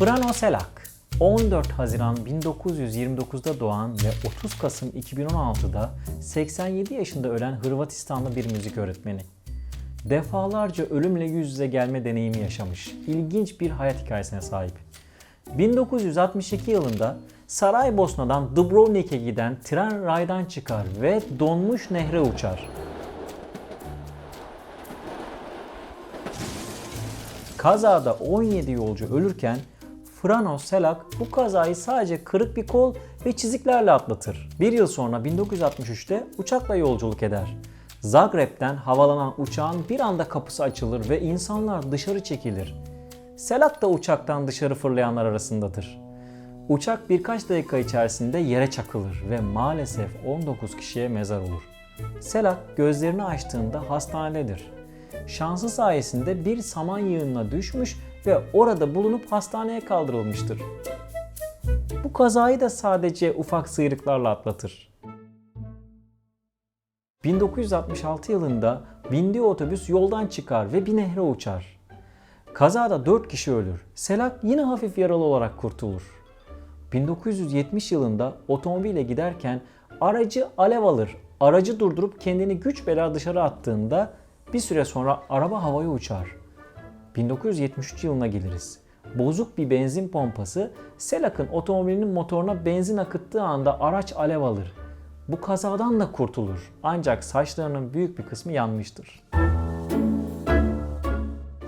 Frano Selak 14 Haziran 1929'da doğan ve 30 Kasım 2016'da 87 yaşında ölen Hırvatistanlı bir müzik öğretmeni. Defalarca ölümle yüz yüze gelme deneyimi yaşamış. İlginç bir hayat hikayesine sahip. 1962 yılında Saraybosna'dan Dubrovnik'e giden tren raydan çıkar ve donmuş nehre uçar. Kazada 17 yolcu ölürken Frano Selak bu kazayı sadece kırık bir kol ve çiziklerle atlatır. Bir yıl sonra 1963'te uçakla yolculuk eder. Zagreb'den havalanan uçağın bir anda kapısı açılır ve insanlar dışarı çekilir. Selak da uçaktan dışarı fırlayanlar arasındadır. Uçak birkaç dakika içerisinde yere çakılır ve maalesef 19 kişiye mezar olur. Selak gözlerini açtığında hastanededir. Şansı sayesinde bir saman yığınına düşmüş ve orada bulunup hastaneye kaldırılmıştır. Bu kazayı da sadece ufak sıyrıklarla atlatır. 1966 yılında bindiği otobüs yoldan çıkar ve bir nehre uçar. Kazada 4 kişi ölür. Selak yine hafif yaralı olarak kurtulur. 1970 yılında otomobile giderken aracı alev alır. Aracı durdurup kendini güç bela dışarı attığında bir süre sonra araba havaya uçar. 1973 yılına geliriz. Bozuk bir benzin pompası Selak'ın otomobilinin motoruna benzin akıttığı anda araç alev alır. Bu kazadan da kurtulur. Ancak saçlarının büyük bir kısmı yanmıştır.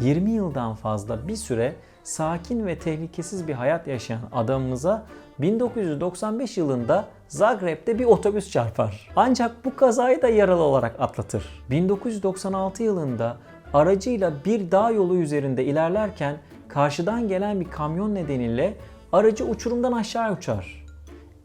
20 yıldan fazla bir süre sakin ve tehlikesiz bir hayat yaşayan adamımıza 1995 yılında Zagreb'de bir otobüs çarpar. Ancak bu kazayı da yaralı olarak atlatır. 1996 yılında aracıyla bir dağ yolu üzerinde ilerlerken karşıdan gelen bir kamyon nedeniyle aracı uçurumdan aşağı uçar.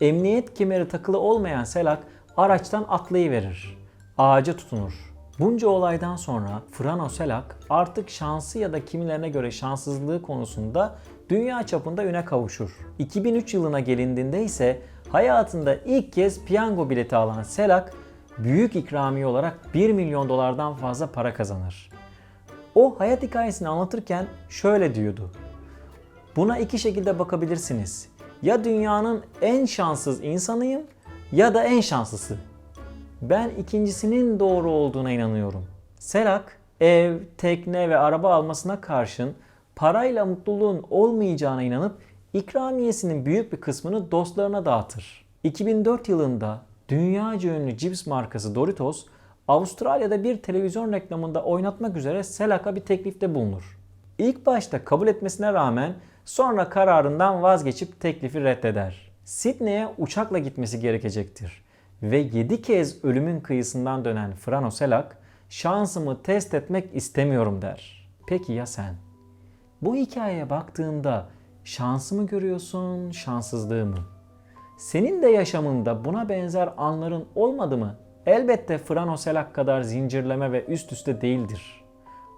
Emniyet kemeri takılı olmayan Selak araçtan atlayıverir. Ağaca tutunur. Bunca olaydan sonra Frano Selak artık şansı ya da kimilerine göre şanssızlığı konusunda dünya çapında üne kavuşur. 2003 yılına gelindiğinde ise hayatında ilk kez piyango bileti alan Selak büyük ikramiye olarak 1 milyon dolardan fazla para kazanır. O hayat hikayesini anlatırken şöyle diyordu. Buna iki şekilde bakabilirsiniz. Ya dünyanın en şanssız insanıyım ya da en şanslısı. Ben ikincisinin doğru olduğuna inanıyorum. Selak ev, tekne ve araba almasına karşın parayla mutluluğun olmayacağına inanıp ikramiyesinin büyük bir kısmını dostlarına dağıtır. 2004 yılında dünyaca ünlü cips markası Doritos Avustralya'da bir televizyon reklamında oynatmak üzere Selak'a bir teklifte bulunur. İlk başta kabul etmesine rağmen sonra kararından vazgeçip teklifi reddeder. Sydney'e uçakla gitmesi gerekecektir ve 7 kez ölümün kıyısından dönen Frano Selak şansımı test etmek istemiyorum der. Peki ya sen? Bu hikayeye baktığında şansı mı görüyorsun, şanssızlığı mı? Senin de yaşamında buna benzer anların olmadı mı? Elbette Frano Selak kadar zincirleme ve üst üste değildir.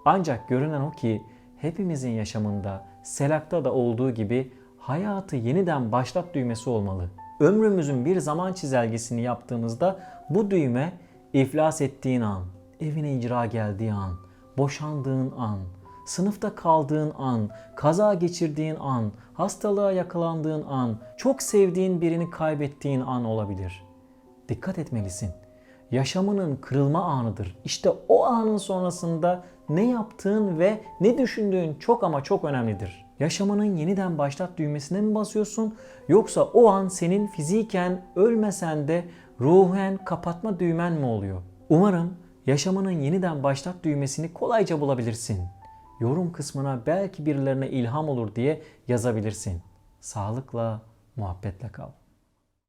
Ancak görünen o ki hepimizin yaşamında Selak'ta da olduğu gibi hayatı yeniden başlat düğmesi olmalı. Ömrümüzün bir zaman çizelgesini yaptığımızda bu düğme iflas ettiğin an, evine icra geldiği an, boşandığın an, sınıfta kaldığın an, kaza geçirdiğin an, hastalığa yakalandığın an, çok sevdiğin birini kaybettiğin an olabilir. Dikkat etmelisin. Yaşamının kırılma anıdır. İşte o anın sonrasında ne yaptığın ve ne düşündüğün çok ama çok önemlidir. Yaşamının yeniden başlat düğmesine mi basıyorsun yoksa o an senin fiziken ölmesen de ruhen kapatma düğmen mi oluyor? Umarım yaşamının yeniden başlat düğmesini kolayca bulabilirsin. Yorum kısmına belki birilerine ilham olur diye yazabilirsin. Sağlıkla, muhabbetle kal.